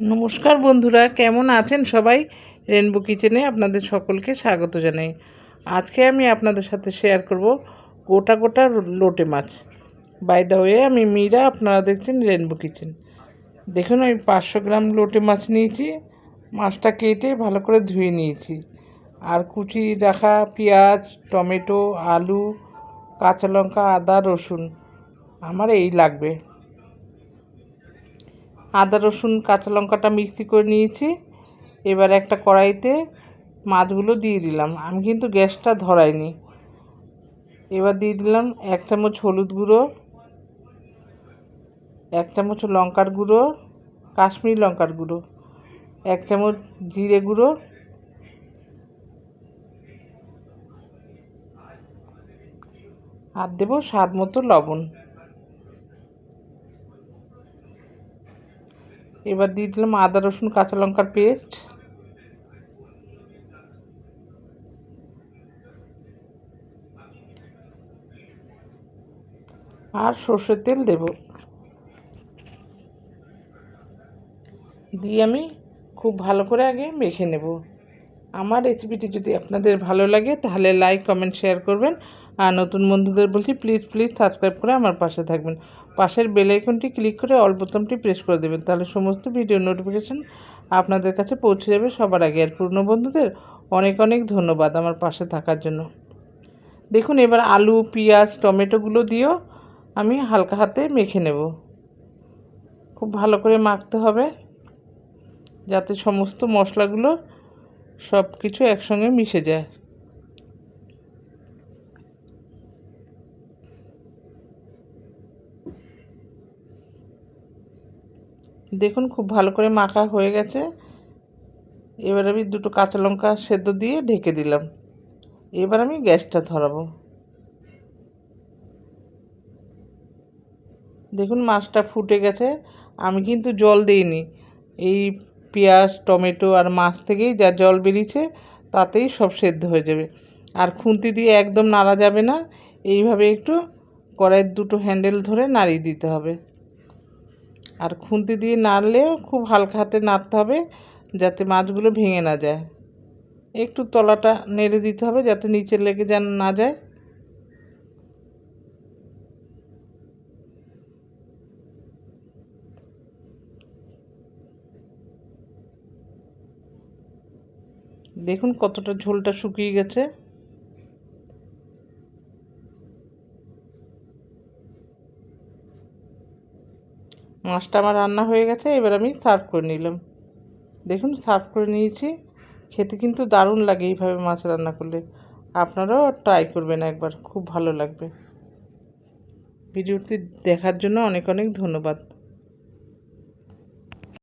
নমস্কার বন্ধুরা, কেমন আছেন সবাই? রেনবো কিচেনে আপনাদের সকলকে স্বাগত জানাই। আজকে আমি আপনাদের সাথে শেয়ার করব গোটা গোটা লোটে মাছ। বাই দ্য ওয়ে আমি মীরা, আপনারা দেখছেন রেনবো কিচেন দেখুন, আমি পাঁচশো গ্রাম লোটে মাছ নিয়েছি। মাছটা কেটে ভালো করে ধুয়ে নিয়েছি। আর কুচি রাখা পেঁয়াজ, টমেটো, আলু, কাঁচা লঙ্কা, আদা, রসুন, আমার এই লাগবে। আদা, রসুন, কাঁচা লঙ্কাটা মিক্সি করে নিয়েছি। এবার একটা কড়াইতে মাছগুলো দিয়ে দিলাম। আমি কিন্তু গ্যাসটা ধরাইনি। এবার দিয়ে দিলাম এক চামচ হলুদ গুঁড়ো, এক চামচ লঙ্কার গুঁড়ো, কাশ্মীরি লঙ্কার গুঁড়ো, এক চামচ জিরে গুঁড়ো, আর দেবো স্বাদ মতো লবণ। এবার দিয়ে দিলাম আদা, রসুন, কাঁচা লঙ্কার পেস্ট। আর সর্ষের তেল দেব। দিয়ে আমি খুব ভালো করে আগে মেখে নেব। আমার রেসিপিটি যদি আপনাদের ভালো লাগে, তাহলে লাইক কমেন্ট শেয়ার করবেন। আর নতুন বন্ধুদের বলছি প্লিজ প্লিজ সাবস্ক্রাইব করে আমার পাশে থাকবেন। পাশের বেল আইকনটি ক্লিক করে অল বোতামটি প্রেস করে দেবেন, তাহলে সমস্ত ভিডিও নোটিফিকেশান আপনাদের কাছে পৌঁছে যাবে সবার আগে। আর পুরনো বন্ধুদের অনেক অনেক ধন্যবাদ আমার পাশে থাকার জন্য। দেখুন, এবার আলু, পেঁয়াজ টমেটোগুলো দিয়েও আমি হালকা হাতে মেখে নেব। খুব ভালো করে মাখতে হবে, যাতে সমস্ত মশলাগুলো সব কিছু একসঙ্গে মিশে যায়। দেখুন, খুব ভালো করে মাখা হয়ে গেছে। এবার আমি দুটো কাঁচা লঙ্কা সেদ্ধ দিয়ে ঢেকে দিলাম। এবার আমি গ্যাসটা ধরাবো। দেখুন, মাছটা ফুটে গেছে। আমি কিন্তু জল দিইনি। এই পেঁয়াজ, টমেটো আর মাছ থেকেই যা জল বেরিয়েছে, তাতেই সব সেদ্ধ হয়ে যাবে। আর খুন্তি দিয়ে একদম নাড়া যাবে না। এইভাবে একটু কড়াইয়ের দুটো হ্যান্ডেল ধরে নাড়িয়ে দিতে হবে। আর খুন্তি দিয়ে নাড়লেও খুব হালকা হাতে নাড়তে হবে যাতে মাছগুলো ভেঙে না যায়। একটু তলাটা নেড়ে দিতে হবে যাতে নিচে লেগে যেন না যায়। দেখুন কতটা ঝোলটা শুকিয়ে গেছে। মাছটা আমার রান্না হয়ে গেছে, এবার আমি সার্ভ করে নিলাম। দেখুন, সার্ভ করে নিয়েছি। খেতে কিন্তু দারুণ লাগে এইভাবে মাছ রান্না করলে। আপনারাও ট্রাই করবেন একবার, খুব ভালো লাগবে। ভিডিওটি দেখার জন্য অনেক অনেক ধন্যবাদ।